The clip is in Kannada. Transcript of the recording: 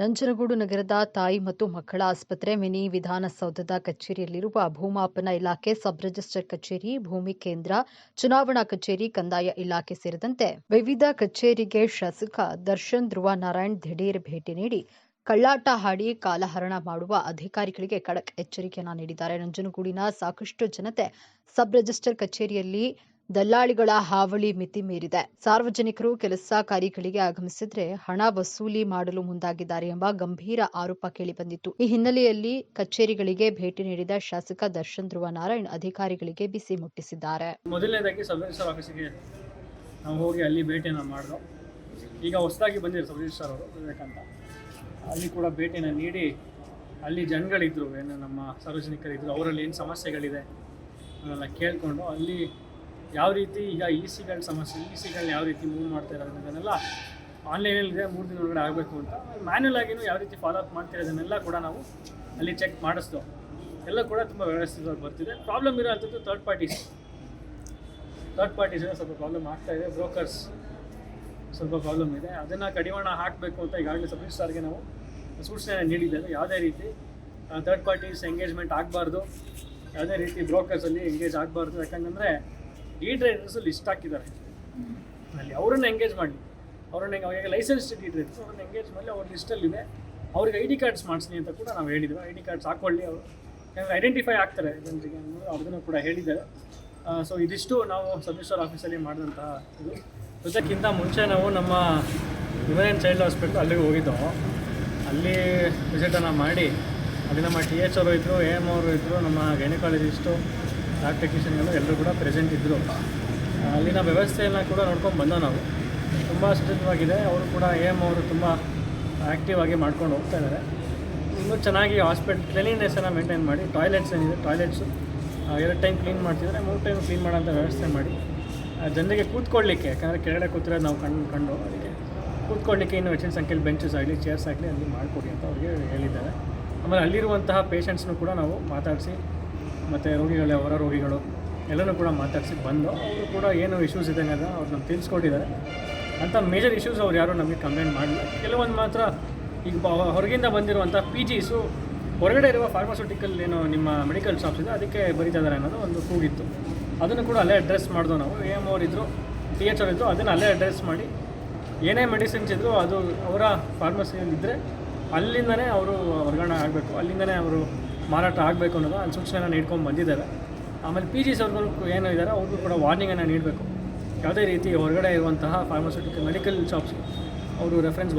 ನಂಜನಗೂಡು ನಗರದ ತಾಯಿ ಮತ್ತು ಮಕ್ಕಳ ಆಸ್ಪತ್ರೆ ಮಿನಿ ವಿಧಾನಸೌಧದ ಕಚೇರಿಯಲ್ಲಿರುವ ಭೂಮಾಪನ ಇಲಾಖೆ ಸಬ್ ರಿಜಿಸ್ಟರ್ ಕಚೇರಿ, ಭೂಮಿ ಕೇಂದ್ರ, ಚುನಾವಣಾ ಕಚೇರಿ, ಕಂದಾಯ ಇಲಾಖೆ ಸೇರಿದಂತೆ ವಿವಿಧ ಕಚೇರಿಗೆ ಶಾಸಕ ದರ್ಶನ್ ಧ್ರುವ ನಾರಾಯಣ್ ದಿಢೀರ್ ಭೇಟಿ ನೀಡಿ ಕಳ್ಳಾಟ ಹಾಡಿ ಕಾಲಹರಣ ಮಾಡುವ ಅಧಿಕಾರಿಗಳಿಗೆ ಖಡಕ್ ಎಚ್ಚರಿಕೆಯನ್ನ ನೀಡಿದ್ದಾರೆ. ನಂಜನಗೂಡಿನ ಸಾಕಷ್ಟು ಜನತೆ ಸಬ್ ರಿಜಿಸ್ಟರ್ ಕಚೇರಿಯಲ್ಲಿ ದಲ್ಲಾಳಿಗಳ ಹಾವಳಿ ಮಿತಿ ಮೀರಿದೆ. ಸಾರ್ವಜನಿಕರು ಕೆಲಸ ಕಾರ್ಯಗಳಿಗೆ ಆಗಮಿಸಿದ್ರೆ ಹಣ ವಸೂಲಿ ಮಾಡಲು ಮುಂದಾಗಿದ್ದಾರೆ ಎಂಬ ಗಂಭೀರ ಆರೋಪ ಕೇಳಿಬಂದಿತ್ತು. ಈ ಹಿನ್ನೆಲೆಯಲ್ಲಿ ಕಚೇರಿಗಳಿಗೆ ಭೇಟಿ ನೀಡಿದ ಶಾಸಕ ದರ್ಶನ್ ಧ್ರುವ ನಾರಾಯಣ್ ಅಧಿಕಾರಿಗಳಿಗೆ ಬಿಸಿ ಮುಟ್ಟಿಸಿದ್ದಾರೆ. ಮೊದಲನೇದಾಗಿ ಸಬ್ ಆಫೀಸಿಗೆ ನಾವು ಹೋಗಿ ಅಲ್ಲಿ ಭೇಟಿಯನ್ನು ಮಾಡಿದ್ರು ಈಗ ಹೊಸದಾಗಿ ಬಂದಿರೋ ಸಬ್ ಅವರು ವಿವೇಕಾಂತ ಅಲ್ಲಿ ಕೂಡ ಭೇಟಿನ ನೀಡಿ, ಅಲ್ಲಿ ಜನಗಳಿದ್ರು, ಏನು ನಮ್ಮ ಸಾರ್ವಜನಿಕರಿದ್ರು, ಅವರಲ್ಲಿ ಏನು ಸಮಸ್ಯೆಗಳಿದೆ ಅದನ್ನೆಲ್ಲ ಕೇಳಿಕೊಂಡು ಅಲ್ಲಿ ಯಾವ ರೀತಿ ಈಗ ಇ ಸಿಗಳ ಸಮಸ್ಯೆ ಇ ಸಿಗಳನ್ನ ಯಾವ ರೀತಿ ಮೂವ್ ಮಾಡ್ತಾರೆ ಅನ್ನೋದನ್ನೆಲ್ಲ ಆನ್ಲೈನಲ್ಲಿದೆ ಮೂರು ದಿನ ಒಳಗಡೆ ಆಗಬೇಕು ಅಂತ. ಮ್ಯಾನ್ಯಲ್ ಆಗಿನೂ ಯಾವ ರೀತಿ ಫಾಲೋ ಅಪ್ ಮಾಡ್ತಿರೋದನ್ನೆಲ್ಲ ಕೂಡ ನಾವು ಅಲ್ಲಿ ಚೆಕ್ ಮಾಡಿಸ್ದು. ಎಲ್ಲ ಕೂಡ ತುಂಬ ವ್ಯವಸ್ಥಿತವಾಗಿ ಬರ್ತಿದೆ. ಪ್ರಾಬ್ಲಮ್ ಇರೋ ಅಂಥದ್ದು ಥರ್ಡ್ ಪಾರ್ಟೀಸ್ ಥರ್ಡ್ ಪಾರ್ಟೀಸ್ ಸ್ವಲ್ಪ ಪ್ರಾಬ್ಲಮ್ ಆಗ್ತಾ ಇದೆ. ಬ್ರೋಕರ್ಸ್ ಸ್ವಲ್ಪ ಪ್ರಾಬ್ಲಮ್ ಇದೆ. ಅದನ್ನು ಕಡಿವಾಣ ಹಾಕಬೇಕು ಅಂತ ಈಗಾಗಲೇ ಸಬ್ ಸಾರ್ಗೆ ನಾವು ಸೂಚನೆ ನೀಡಿದ್ದೇವೆ. ಯಾವುದೇ ರೀತಿ ಥರ್ಡ್ ಪಾರ್ಟೀಸ್ ಎಂಗೇಜ್ಮೆಂಟ್ ಆಗಬಾರ್ದು. ಯಾವುದೇ ರೀತಿ ಬ್ರೋಕರ್ಸಲ್ಲಿ ಎಂಗೇಜ್ ಆಗಬಾರ್ದು. ಯಾಕಂತಂದರೆ ಈ ಡ್ರೈವರ್ಸ್ ಲಿಸ್ಟ್ ಹಾಕಿದ್ದಾರೆ. ಅಲ್ಲಿ ಅವರನ್ನು ಎಂಗೇಜ್ ಮಾಡಿ. ಅವ್ರನ್ನ ಅವಾಗ ಲೈಸೆನ್ಸ್ ಡಿ ಡ್ರೈವರ್ಸ್ ಅವ್ರನ್ನ ಎಂಗೇಜ್ ಮಾಡಲಿ ಅವ್ರ ಲಿಸ್ಟಲ್ಲಿದೆ ಅವ್ರಿಗೆ ಐ ಡಿ ಕಾರ್ಡ್ಸ್ ಮಾಡಿಸಿ ಅಂತ ಕೂಡ ನಾವು ಹೇಳಿದ್ವಿ. ಐ ಡಿ ಕಾರ್ಡ್ಸ್ ಹಾಕ್ಕೊಳ್ಳಿ ಅವರು. ಐಡೆಂಟಿಫೈ ಆಗ್ತಾರೆ ಜನರಿಗೆ ಅನ್ನೋದು ಅವ್ರದ್ದನ್ನು ಕೂಡ ಹೇಳಿದ್ದಾರೆ. ಸೊ ಇದಿಷ್ಟು ನಾವು ಸಬ್ ಆಫೀಸಲ್ಲಿ ಮಾಡಿದಂತಹ ಇದು. ಜೊತೆಗಿಂತ ಮುಂಚೆ ನಾವು ನಮ್ಮ ವಿಮೆನ್ ಚೈಲ್ಡ್ ಹಾಸ್ಪಿಟಲ್ ಅಲ್ಲಿಗೆ ಹೋಗಿದ್ದೆವು ಅಲ್ಲಿ ವಿಸಿಟನ್ನು ಮಾಡಿ. ಅಲ್ಲಿ ನಮ್ಮ ಟಿ ಎಚ್ ಅವರು ಇದ್ದರು ಎ ಎಂ ಅವರು ಇದ್ದರು ನಮ್ಮ ಗೈನಕಾಲಜಿಸ್ಟು ಲ್ಯಾಬ್ ಟೆಕ್ನಿಷಿಯನ್ಗಳು ಎಲ್ಲರೂ ಕೂಡ ಪ್ರೆಸೆಂಟ್ ಇದ್ದರು ಅಲ್ಲಿನ ವ್ಯವಸ್ಥೆಯನ್ನು ಕೂಡ ನೋಡ್ಕೊಂಡು ಬಂದ ನಾವು. ತುಂಬ ಸುರಕ್ಷಿತವಾಗಿದೆ ಅವರು ಕೂಡ ಎಂ ಅವರು ತುಂಬ ಆ್ಯಕ್ಟಿವ್ ಆಗಿ ಮಾಡ್ಕೊಂಡು ಹೋಗ್ತಾ ಇದ್ದಾರೆ. ಇನ್ನೂ ಚೆನ್ನಾಗಿ ಹಾಸ್ಪಿಟಲ್ ಕ್ಲೀನಿನೆಸ್ಸನ್ನು ಮೇಂಟೈನ್ ಮಾಡಿ ಟಾಯ್ಲೆಟ್ಸ್ ಏನಿದೆ ಟಾಯ್ಲೆಟ್ಸು ಎರಡು ಟೈಮ್ ಕ್ಲೀನ್ ಮಾಡ್ತಿದ್ದಾರೆ, ಮೂರು ಟೈಮ್ ಕ್ಲೀನ್ ಮಾಡೋಂಥ ವ್ಯವಸ್ಥೆ ಮಾಡಿ. ಜನರಿಗೆ ಕೂತ್ಕೊಳ್ಳಿಕ್ಕೆ, ಯಾಕಂದರೆ ಕೆಳಗಡೆ ಕೂತಿರೋದು ನಾವು ಕಂಡು ಕಂಡು ಅದಕ್ಕೆ ಕೂತ್ಕೊಳ್ಳಿಕ್ಕೆ ಇನ್ನೂ ಹೆಚ್ಚಿನ ಸಂಖ್ಯೆಯಲ್ಲಿ ಬೆಂಚಸ್ ಆಗಲಿ ಚೇರ್ಸ್ ಆಗಲಿ ಅಲ್ಲಿ ಮಾಡಿಕೊಡಿ ಅಂತ ಅವ್ರಿಗೆ ಹೇಳಿದ್ದಾರೆ. ಆಮೇಲೆ ಅಲ್ಲಿರುವಂತಹ ಪೇಷಂಟ್ಸ್ನೂ ಕೂಡ ನಾವು ಮಾತಾಡಿಸಿ ಮತ್ತು ರೋಗಿಗಳೇ ಹೊರ ರೋಗಿಗಳು, ಎಲ್ಲರೂ ಕೂಡ ಮಾತಾಡಿಸಿ ಬಂದು ಅವರು ಕೂಡ ಏನು ಇಶ್ಯೂಸ್ ಇದೆ ಅನ್ನೋದು ಅವ್ರು ನಮ್ಗೆ ತಿಳಿಸ್ಕೊಟ್ಟಿದ್ದಾರೆ. ಅಂಥ ಮೇಜರ್ ಇಶ್ಯೂಸ್ ಅವ್ರು ಯಾರೂ ನಮಗೆ ಕಂಪ್ಲೇಂಟ್ ಮಾಡಿಲ್ಲ ಕೆಲವೊಂದು ಮಾತ್ರ ಈಗ ಹೊರಗಿಂದ ಬಂದಿರುವಂಥ ಪಿ ಜಿಸು ಹೊರಗಡೆ ಇರುವ ಫಾರ್ಮಾಸ್ಯೂಟಿಕಲ್ ಏನು ನಿಮ್ಮ ಮೆಡಿಕಲ್ ಶಾಪ್ಸ್ ಇದೆ, ಅದಕ್ಕೆ ಬರೀತಾ ಇದ್ದಾರೆ ಅನ್ನೋದು ಒಂದು ಕೂಗಿತ್ತು. ಅದನ್ನು ಕೂಡ ಅಲ್ಲೇ ಅಡ್ರೆಸ್ ಮಾಡಿದ್ವು ನಾವು. ಎ ಎಂ ಅವ್ರು ಇದ್ದರು ಟಿ ಎಚ್ ಅವ್ರು ಇದ್ದರು ಅದನ್ನು ಅಲ್ಲೇ ಅಡ್ರೆಸ್ ಮಾಡಿ, ಏನೇ ಮೆಡಿಸಿನ್ಸ್ ಇದ್ದರೂ ಅದು ಅವರ ಫಾರ್ಮಸಿಯಲ್ಲಿ ಇದ್ದರೆ ಅಲ್ಲಿಂದನೇ ಅವರು ವರ್ಗಾವಣೆ ಆಗಬೇಕು. ಅಲ್ಲಿಂದನೇ ಅವರು ಮಾರಾಟ ಆಗಬೇಕು ಅನ್ನೋದು ಅಲ್ಲಿ ಸೂಚನೆನ ನೀಡ್ಕೊಂಡು ಬಂದಿದ್ದಾರೆ. ಆಮೇಲೆ ಪಿ ಜಿ ಸರ್ಗಳು ಏನು ಇದ್ದಾರೆ ಅವ್ರಿಗೂ ಕೂಡ ವಾರ್ನಿಂಗನ್ನು ನೀಡಬೇಕು. ಯಾವುದೇ ರೀತಿ ಹೊರಗಡೆ ಇರುವಂತಹ ಫಾರ್ಮಸ್ಯೂಟಿಕಲ್ ಮೆಡಿಕಲ್ ಶಾಪ್ಸ್ ಅವರು ರೆಫರೆನ್ಸ್